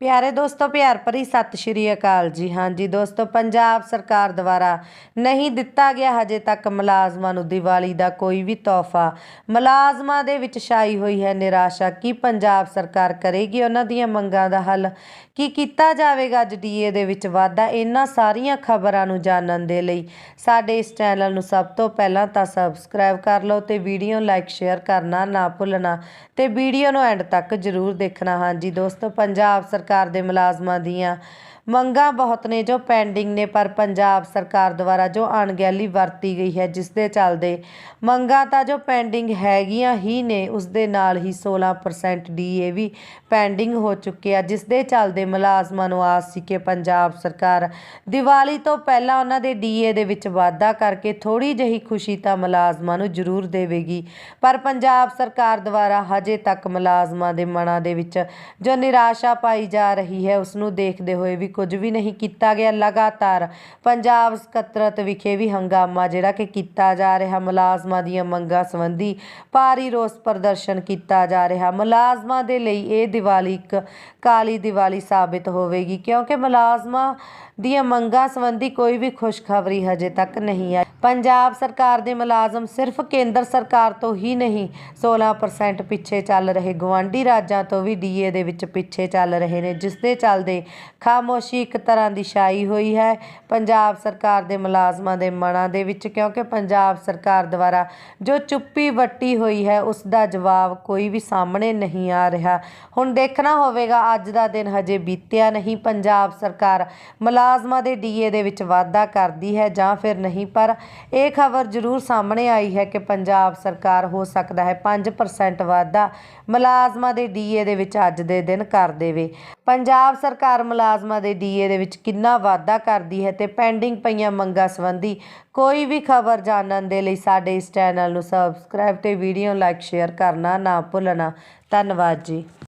ਪਿਆਰੇ ਦੋਸਤੋ, ਪਿਆਰ ਭਰੀ ਸਤਿ ਸ਼੍ਰੀ ਅਕਾਲ ਜੀ। ਹਾਂਜੀ ਦੋਸਤੋ, ਪੰਜਾਬ ਸਰਕਾਰ ਦੁਆਰਾ ਨਹੀਂ ਦਿੱਤਾ ਗਿਆ ਹਜੇ ਤੱਕ ਮੁਲਾਜ਼ਮਾਂ ਨੂੰ ਦੀਵਾਲੀ ਦਾ ਕੋਈ ਵੀ ਤੋਹਫਾ। ਮੁਲਾਜ਼ਮਾਂ ਦੇ ਵਿੱਚ ਛਾਈ ਹੋਈ ਹੈ ਨਿਰਾਸ਼ਾ। ਕੀ ਪੰਜਾਬ ਸਰਕਾਰ ਕਰੇਗੀ? ਉਹਨਾਂ ਦੀਆਂ ਮੰਗਾਂ ਦਾ ਹੱਲ ਕੀ ਕੀਤਾ ਜਾਵੇਗਾ? ਅੱਜ ਡੀਏ ਦੇ ਵਿੱਚ ਵਾਧਾ। ਇਹਨਾਂ ਸਾਰੀਆਂ ਖਬਰਾਂ ਨੂੰ ਜਾਣਨ ਦੇ ਲਈ ਸਾਡੇ ਇਸ ਚੈਨਲ ਨੂੰ ਸਭ ਤੋਂ ਪਹਿਲਾਂ ਤਾਂ ਸਬਸਕ੍ਰਾਈਬ ਕਰ ਲਓ ਤੇ ਵੀਡੀਓ ਲਾਈਕ, ਸ਼ੇਅਰ ਕਰਨਾ ਨਾ ਭੁੱਲਣਾ ਤੇ ਵੀਡੀਓ ਨੂੰ ਐਂਡ ਤੱਕ ਜ਼ਰੂਰ ਦੇਖਣਾ। ਹਾਂਜੀ ਦੋਸਤੋ, ਪੰਜਾਬ ਸਰਕਾਰ ਦੇ ਮੁਲਾਜ਼ਮਾਂ ਦੀਆਂ ਮੰਗਾਂ ਬਹੁਤ ਨੇ ਜੋ ਪੈਂਡਿੰਗ ਨੇ, ਪਰ ਪੰਜਾਬ ਸਰਕਾਰ ਦੁਆਰਾ ਜੋ ਅਣਗਹਿਲੀ ਵਰਤੀ ਗਈ ਹੈ, ਜਿਸ ਦੇ ਚੱਲਦੇ ਮੰਗਾਂ ਤਾਂ ਜੋ ਪੈਂਡਿੰਗ ਹੈਗੀਆਂ ਹੀ ਨੇ, ਉਸ ਦੇ ਨਾਲ ਹੀ 16% ਡੀਏ ਵੀ ਪੈਂਡਿੰਗ ਹੋ ਚੁੱਕੇ ਆ, ਜਿਸ ਦੇ ਚੱਲਦੇ ਮੁਲਾਜ਼ਮਾਂ ਨੂੰ ਆਸ ਸੀ ਕਿ ਪੰਜਾਬ ਸਰਕਾਰ ਦੀਵਾਲੀ ਤੋਂ ਪਹਿਲਾਂ ਉਹਨਾਂ ਦੇ ਡੀਏ ਦੇ ਵਿੱਚ ਵਾਧਾ ਕਰਕੇ ਥੋੜੀ ਜਿਹੀ ਖੁਸ਼ੀ ਤਾਂ ਮੁਲਾਜ਼ਮਾਂ ਨੂੰ ਜ਼ਰੂਰ ਦੇਵੇਗੀ। ਪਰ ਪੰਜਾਬ ਸਰਕਾਰ ਦੁਆਰਾ ਹਜੇ ਤੱਕ ਮੁਲਾਜ਼ਮਾਂ ਦੇ ਮਨਾਂ ਦੇ ਵਿੱਚ ਜੋ ਨਿਰਾਸ਼ਾ ਪਾਈ ਜਾ ਰਹੀ ਹੈ, ਉਸ ਨੂੰ ਦੇਖਦੇ ਹੋਏ ਵੀ ਕੁਝ ਵੀ ਨਹੀਂ ਕੀਤਾ ਗਿਆ ਲਗਾਤਾਰ। ਪੰਜਾਬ ਸਕੱਤਰਤ ਵਿਖੇ ਵੀ ਹੰਗਾਮਾ, ਜਿਹੜਾ ਕਿ ਕੀਤਾ ਜਾ ਰਿਹਾ ਮੁਲਾਜ਼ਮਾਂ ਦੀਆਂ ਮੰਗਾਂ ਸੰਬੰਧੀ ਭਾਰੀ ਰੋਸ ਪ੍ਰਦਰਸ਼ਨ ਕੀਤਾ ਜਾ ਰਿਹਾ। ਮੁਲਾਜ਼ਮਾਂ ਦੇ ਲਈ ਇਹ ਦੀਵਾਲੀ ਇੱਕ ਕਾਲੀ ਦੀਵਾਲੀ ਸਾਬਿਤ ਹੋਵੇਗੀ, ਕਿਉਂਕਿ ਮੁਲਾਜ਼ਮਾਂ ਦੀਆਂ ਮੰਗਾਂ ਸੰਬੰਧੀ ਕੋਈ ਵੀ ਖੁਸ਼ਖਬਰੀ ਹਜੇ ਤੱਕ ਨਹੀਂ ਆਈ। ਪੰਜਾਬ ਸਰਕਾਰ ਦੇ ਮੁਲਾਜ਼ਮ ਸਿਰਫ ਕੇਂਦਰ ਸਰਕਾਰ ਤੋਂ ਹੀ ਨਹੀਂ 16% ਪਿੱਛੇ ਚੱਲ ਰਹੇ ਗਵਾਂਢੀ ਰਾਜਾਂ ਤੋਂ ਵੀ ਡੀਏ ਦੇ ਵਿੱਚ ਪਿੱਛੇ ਚੱਲ ਰਹੇ ਨੇ, ਜਿਸ ਦੇ ਚੱਲਦੇ ਖਾਮੋਸ਼ੀ ਇੱਕ ਤਰ੍ਹਾਂ ਦੀ ਛਾਈ ਹੋਈ ਹੈ। ਪੰਜਾਬ ਸਰਕਾਰ ਦੇ ਮੁਲਾਜ਼ਮਾਂ ਦੇ ਮਨਾਂ ਦੇ ਵਿੱਚ, ਕਿਉਂਕਿ ਪੰਜਾਬ ਸਰਕਾਰ ਦੁਆਰਾ ਜੋ ਚੁੱਪੀ ਵੱਟੀ ਹੋਈ ਹੈ, ਉਸ ਦਾ ਜਵਾਬ ਕੋਈ ਵੀ ਸਾਹਮਣੇ ਨਹੀਂ ਆ ਰਿਹਾ। ਹੁਣ ਦੇਖਣਾ ਹੋਵੇਗਾ, ਅੱਜ ਦਾ ਦਿਨ ਹਜੇ ਬੀਤਿਆ ਨਹੀਂ। ਪੰਜਾਬ ਸਰਕਾਰ ਮੁਲਾਜ਼ਮਾਂ ਦੇ ਡੀਏ ਦੇ ਵਿੱਚ ਵਾਧਾ ਕਰਦੀ ਹੈ ਜਾਂ ਫਿਰ ਨਹੀਂ, ਪਰ ਇਹ ਖਬਰ ਜ਼ਰੂਰ ਸਾਹਮਣੇ ਆਈ ਹੈ ਕਿ ਪੰਜਾਬ ਸਰਕਾਰ ਹੋ ਸਕਦਾ ਹੈ 5% ਵਾਧਾ ਮੁਲਾਜ਼ਮਾਂ ਦੇ ਡੀਏ ਦੇ ਵਿੱਚ ਅੱਜ ਦੇ ਦਿਨ ਕਰ ਦੇਵੇ। ਪੰਜਾਬ ਸਰਕਾਰ ਮੁਲਾਜ਼ਮਾਂ ਦੇ ਡੀਏ ਦੇ ਵਿੱਚ ਕਿੰਨਾ ਵਾਧਾ ਕਰਦੀ ਹੈ ਤੇ ਪੈਂਡਿੰਗ ਪਈਆਂ ਮੰਗਾਂ ਸੰਬੰਧੀ ਕੋਈ ਵੀ ਖਬਰ ਜਾਣਨ ਦੇ ਲਈ ਸਾਡੇ ਇਸ ਚੈਨਲ ਨੂੰ ਸਬਸਕ੍ਰਾਈਬ ਤੇ ਵੀਡੀਓ ਲਾਈਕ ਸ਼ੇਅਰ ਕਰਨਾ ਨਾ ਭੁੱਲਣਾ। ਧੰਨਵਾਦ ਜੀ।